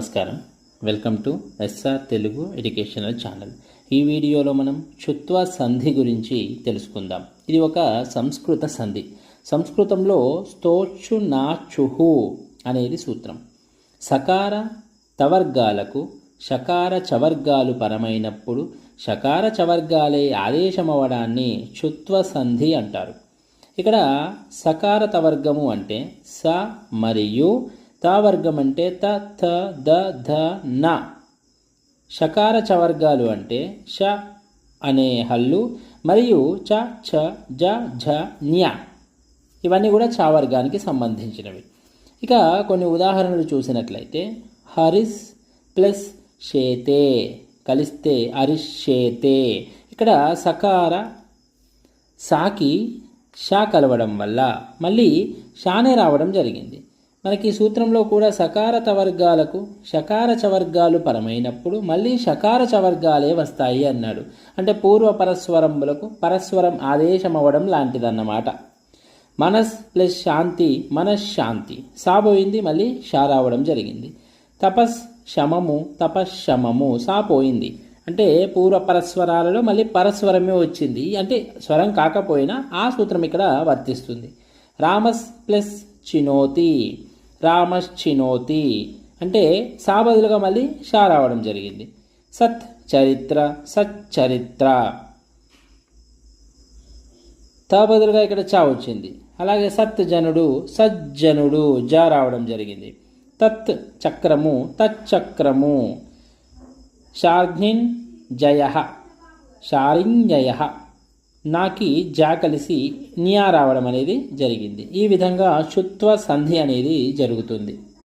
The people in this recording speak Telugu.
నమస్కారం. Welcome to SR Telugu educational channel. ఈ వీడియోలో మనం చుత్వ సంధి గురించి తెలుసుకుందాం. ఇది ఒక సంస్కృత సంధి. సంస్కృతంలో స్తోచు నాచుహు అనేది సూత్రం. సకార తవర్గాలకు షకార చవర్గాలు పరమైనప్పుడు షకార చవర్గాలే ఆదేశమవడాన్ని చుత్వ సంధి అంటారు. ఇక్కడ సకార తవర్గము అంటే స మరియు తావర్గం అంటే త థ ద ధ న. షకార చవర్గాలు అంటే ష అనే హల్లు మరియు చ ఛ జ ఝ న్య ఇవన్నీ కూడా చావర్గానికి సంబంధించినవి. ఇక కొన్ని ఉదాహరణలు చూసినట్లయితే హరిస్ ప్లస్ షేతే కలిస్తే హరిష్ షేతే. ఇక్కడ సకార సాకి షా కలవడం వల్ల మళ్ళీ షానే రావడం జరిగింది. మనకి ఈ సూత్రంలో కూడా సకార తవర్గాలకు షకార చవర్గాలు పరమైనప్పుడు మళ్ళీ షకార చవర్గాలే వస్తాయి అన్నాడు. అంటే పూర్వ పరస్వరములకు పరస్వరం ఆదేశం అవ్వడం లాంటిదన్నమాట. మనస్ ప్లస్ శాంతి మనశ్శాంతి సాబోయింది మళ్ళీ షా రావడం జరిగింది. తపస్ శమము తపశ్శమము సాపోయింది అంటే పూర్వ పరస్వరాలలో మళ్ళీ పరస్వరమే వచ్చింది. అంటే స్వరం కాకపోయినా ఆ సూత్రం ఇక్కడ వర్తిస్తుంది. రామస్ ప్లస్ చినోతి. రామశ్చినోతి. అంటే సా బదులుగా మళ్ళీ షా రావడం జరిగింది. సత్ చరిత్ర సచ్చరిత్ర త బదులుగా ఇక్కడ చా వచ్చింది. అలాగే సత్ జనుడు సజ్జనుడు జ రావడం జరిగింది. తత్ చక్రము తచ్చక్రము షార్ఘ్నిన్ జయ. షారింజయ నాకి జా కలిసి నియా రావడం అనేది జరిగింది. ఈ విధంగా శుత్వ సంధి అనేది జరుగుతుంది.